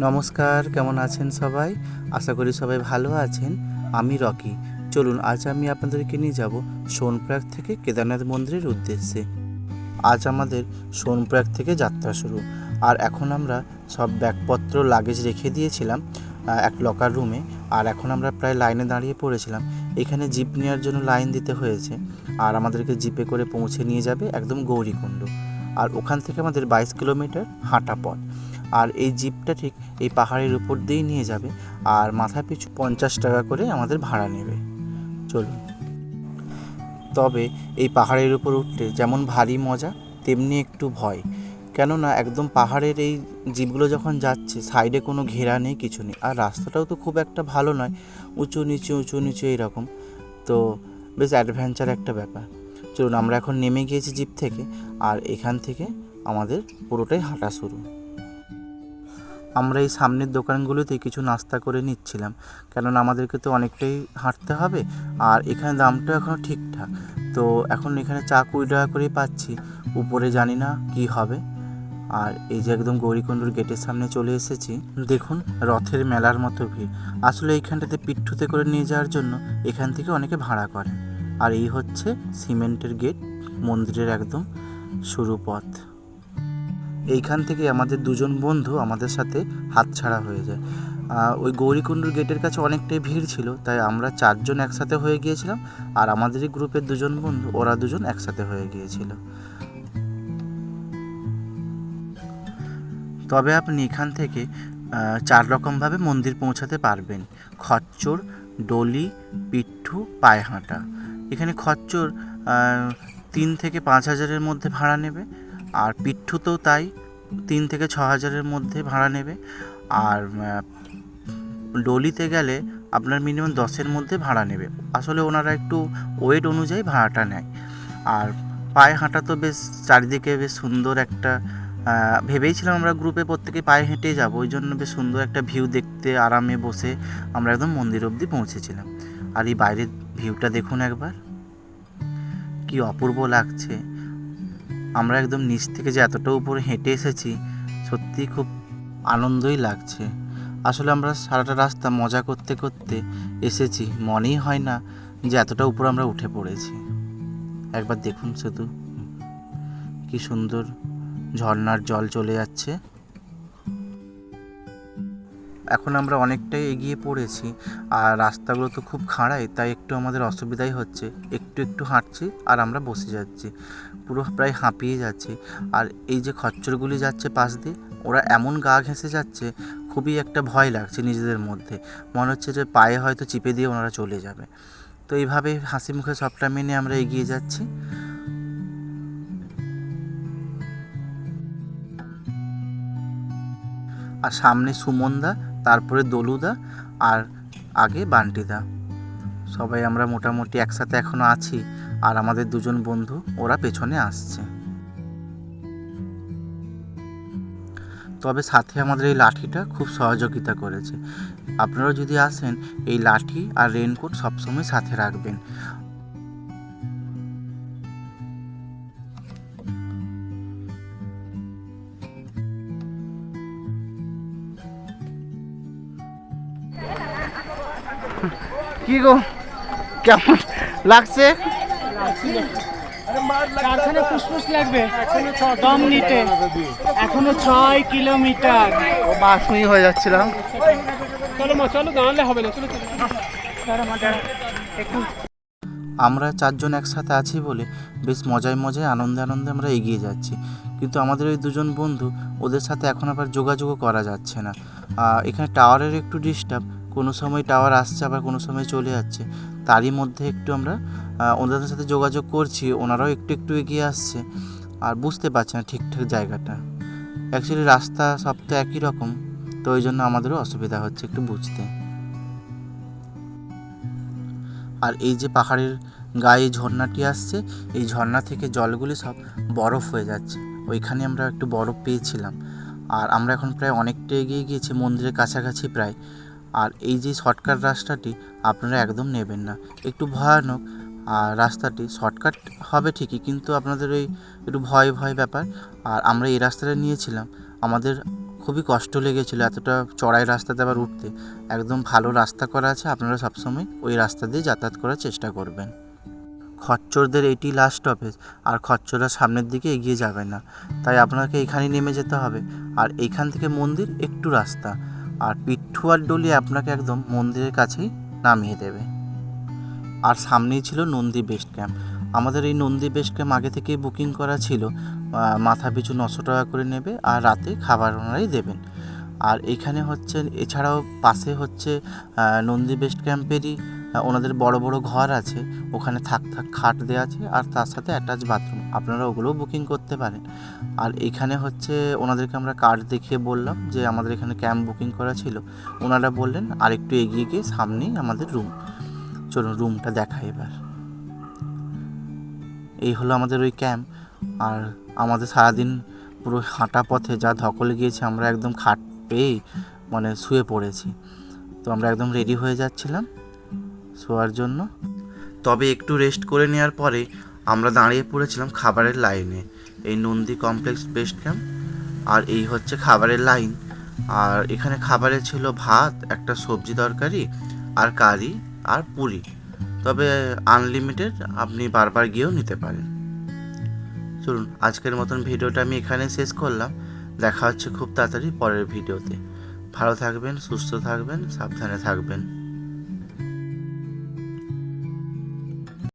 নমস্কার, কেমন আছেন সবাই? আশা করি সবাই ভালো আছেন। আমি রকি। চলুন, আজ আমি আপনাদেরকে নিয়ে যাব সোনপ্রয়াগ থেকে কেদারনাথ মন্দিরের উদ্দেশ্যে। আজ আমাদের সোনপ্রয়াগ থেকে যাত্রা শুরু। আর এখন আমরা সব ব্যাগপত্র লাগেজ রেখে দিয়েছিলাম এক লকার রুমে আর এখন আমরা প্রায় লাইনে দাঁড়িয়ে পড়েছিলাম। এখানে জিপ নেওয়ার জন্য লাইন দিতে হয়েছে। আর আমাদেরকে জিপে করে পৌঁছে নিয়ে যাবে একদম গৌরীকুণ্ড। আর ওখান থেকে আমাদের বাইশ কিলোমিটার হাঁটা পথ। আর এই জিপটা ঠিক এই পাহাড়ের উপর দিয়েই নিয়ে যাবে আর মাথা পিছু পঞ্চাশ টাকা করে আমাদের ভাড়া নেবে। চলুন। তবে এই পাহাড়ের উপর উঠতে যেমন ভারী মজা, তেমনি একটু ভয়। কেননা একদম পাহাড়ের এই জিপগুলো যখন যাচ্ছে, সাইডে কোনো ঘেরা নেই, কিছু নেই। আর রাস্তাটাও তো খুব একটা ভালো নয়, উঁচু নিচু উঁচু নিচু এইরকম। তো বেশ অ্যাডভেঞ্চার একটা ব্যাপার। চলুন, আমরা এখন নেমে গিয়েছি জিপ থেকে, আর এখান থেকে আমাদের পুরোটাই হাঁটা শুরু। আমরা এই সামনের দোকানগুলোতে কিছু নাস্তা করে নিচ্ছিলাম। কেননা আমাদেরকে তো অনেকটাই হাঁটতে হবে, আর এখানে দামটা এখনও ঠিকঠাক। তো এখন এখানে চা কুড়ি টাকা করেই পাচ্ছি। উপরে জানি না কি হবে। আর এই যে একদম গৌরীকুণ্ডুর গেটের সামনে চলে এসেছি। দেখুন, রথের মেলার মতো ভিড়। আসলে এইখানটাতে পিঠুতে করে নিয়ে যাওয়ার জন্য এখান থেকে অনেকে ভাড়া করে আর এই হচ্ছে সিমেন্টের গেট, মন্দিরের একদম শুরু পথ। এইখান থেকে আমাদের দুজন বন্ধু আমাদের সাথে হাতছাড়া হয়ে যায়। ওই গৌরীকুণ্ডুর গেটের কাছে অনেকটাই ভিড় ছিল, তাই আমরা চারজন একসাথে হয়ে গিয়েছিলাম আর আমাদেরই গ্রুপের দুজন বন্ধু, ওরা দুজন একসাথে হয়ে গিয়েছিল। তবে আপনি এখান থেকে চার রকমভাবে মন্দির পৌঁছাতে পারবেন। খচ্চর, ডলি, পিঠু, পায়হাঁটা। এখানে খচ্চর তিন থেকে পাঁচ হাজারের মধ্যে ভাড়া নেবে। আর পিঠুতেও তাই তিন থেকে ছ হাজারের মধ্যে ভাড়া নেবে। আর ডলিতে গেলে আপনার মিনিমাম দশের মধ্যে ভাড়া নেবে। আসলে ওনারা একটু ওয়েট অনুযায়ী ভাড়াটা নেয়। আর পায়ে হাঁটা তো বেশ চারিদিকে বেশ সুন্দর একটা ভেবেইছিলাম আমরা গ্রুপে প্রত্যেকে পায়ে হেঁটে যাব, ওই জন্য বেশ সুন্দর একটা ভিউ দেখতে, আরামে বসে আমরা একদম মন্দির অবধি পৌঁছেছিলাম। আর এই বাইরের ভিউটা দেখুন একবার। কি অপূর্ব লাগছে। আমরা একদম নিচ থেকে যে এতটা উপরে হেঁটে এসেছি, সত্যিই খুব আনন্দই লাগছে। আসলে আমরা সারাটা রাস্তা মজা করতে করতে এসেছি। মনেই হয় না যে এতটা উপরে আমরা উঠে পড়েছি। একবার দেখুন শুধু। কি সুন্দর ঝর্নার জল চলে যাচ্ছে। এখন আমরা অনেকটাই এগিয়ে পড়েছি আর রাস্তাগুলো তো খুব খাড়াই, তাই একটু আমাদের অসুবিধাই হচ্ছে। একটু একটু হাঁটছি আর আমরা বসে যাচ্ছি। পুরো প্রায় হাঁপিয়ে যাচ্ছি। আর এই যে খচ্চরগুলি যাচ্ছে পাশ দিয়ে, ওরা এমন গা ঘেঁষে যাচ্ছে, খুবই একটা ভয় লাগছে নিজেদের মধ্যে। মনে হচ্ছে যে পায়ে হয়তো চিপে দিয়ে ওনারা চলে যাবে। তো এইভাবে হাসি মুখে সবটা মেনে আমরা এগিয়ে যাচ্ছি। আর সামনে সুমনদা তারপরে দলুদা আর আগে বান্টিদা। সবাই আমরা মোটামুটি একসাথে এখনও আছি আর আমাদের দুজন বন্ধু ওরা পেছনে আসছে। তবে সাথে আমাদের এই লাঠিটা খুব সহযোগিতা করেছে। আপনারা যদি আসেন, এই লাঠি আর রেনকোট সবসময় সাথে রাখবেন। কি গো? কেমন লাগছে? চারখানে ফুসফুস লাগবে। দম নিতে। এখনও ছয় কিলোমিটার। ও মাসুই হয়ে যাচ্ছিলাম। চলো মা চলো দাঁড়ালে হবে না চলো চলো। আমরা চারজন একসাথে আছি বলে বেশ মজায় মজায় আনন্দে আনন্দে আমরা এগিয়ে যাচ্ছি। কিন্তু আমাদের ওই দুজন বন্ধু ওদের সাথে এখন আবার যোগাযোগও করা যাচ্ছে না। এখানে টাওয়ারের একটু ডিস্টার্ব কোনো সময় টাওয়ার আসছে, আবার কোনো সময় চলে যাচ্ছে। তারই মধ্যে একটু আমরা ওনাদের সাথে যোগাযোগ করছি, ওনারাও একটু একটু এগিয়ে আসছে। আর বুঝতে পারছে না ঠিকঠাক জায়গাটা। অ্যাকচুয়ালি রাস্তা সব তো একই রকম, তো ওই জন্য আমাদেরও অসুবিধা হচ্ছে একটু বুঝতে। আর এই যে পাহাড়ের গায়ে ঝর্ণাটি আসছে, এই ঝর্ণা থেকে জলগুলি সব বরফ হয়ে যাচ্ছে। ওইখানে আমরা একটু বরফ পেয়েছিলাম। আর আমরা এখন প্রায় অনেকটা এগিয়ে গিয়েছি, মন্দিরের কাছাকাছি প্রায়। আর এই যে শর্টকাট রাস্তাটি আপনারা একদম নেবেন না। একটু ভয়ানক, আর রাস্তাটি শর্টকাট হবে ঠিকই, কিন্তু আপনাদের ওই একটু ভয় ভয় ব্যাপার। আর আমরা এই রাস্তাটা নিয়েছিলাম, আমাদের খুবই কষ্ট লেগেছিলো এতটা চড়াই রাস্তাতে আবার উঠতে। একদম ভালো রাস্তা করা আছে, আপনারা সবসময় ওই রাস্তা দিয়ে যাতায়াত করার চেষ্টা করবেন। খচ্চরদের এইটি লাস্ট স্টপেজ আর খচ্চররা সামনের দিকে এগিয়ে যাবে না। তাই আপনাকে এখানে নেমে যেতে হবে। আর এইখান থেকে মন্দির একটু রাস্তা। আর পিঠুয়ার ডলি আপনাকে একদম মন্দিরের কাছেই নামিয়ে দেবে। আর সামনেই ছিল নন্দী বেস্ট ক্যাম্প। আমাদের এই নন্দী বেস্ট ক্যাম্প আগে থেকেই বুকিং করা ছিল। মাথা পিছু নশো টাকা করে নেবে আর রাতে খাবার ওনারাই দেবেন। আর এখানে হচ্ছে, এছাড়াও পাশে হচ্ছে নন্দী বেস্ট ক্যাম্পেরই ওনাদের বড় বড় ঘর আছে, ওখানে থাক থাক খাট দেওয়া আছে, আর তার সাথে অ্যাটাচ বাথরুম আপনারা ওগুলোও বুকিং করতে পারেন। আর এখানে হচ্ছে ওনাদেরকে আমরা কার্ড দেখিয়ে বললাম যে আমাদের এখানে ক্যাম্প বুকিং করা ছিল। ওনারা বললেন আর একটু এগিয়ে গিয়ে সামনেই আমাদের রুম চলুন রুমটা দেখা এবার। এই হলো আমাদের ওই ক্যাম্প আর আমাদের সারাদিন পুরো হাঁটা পথে যা ধকলে গিয়েছে, আমরা একদম খাট পেয়েই মানে শুয়ে পড়েছি। তো আমরা একদম রেডি হয়ে যাচ্ছিলাম। শোয়ার জন্য। তবে একটু রেস্ট করে নেওয়ার পরে আমরা দাঁড়িয়ে পড়েছিলাম খাবারের লাইনে এই নন্দী কমপ্লেক্স বেস্ট ক্যাম্প আর এই হচ্ছে খাবারের লাইন আর এখানে খাবারে ছিল ভাত, একটা সবজি তরকারি, আর কারি, আর পুরি। তবে আনলিমিটেড আপনি বারবার গিয়েও নিতে পারেন। চলুন, আজকের মতন ভিডিওটা আমি এখানে শেষ করলাম। দেখা হচ্ছে খুব তাড়াতাড়ি পরের ভিডিওতে। ভালো থাকবেন, সুস্থ থাকবেন, সাবধানে থাকবেন।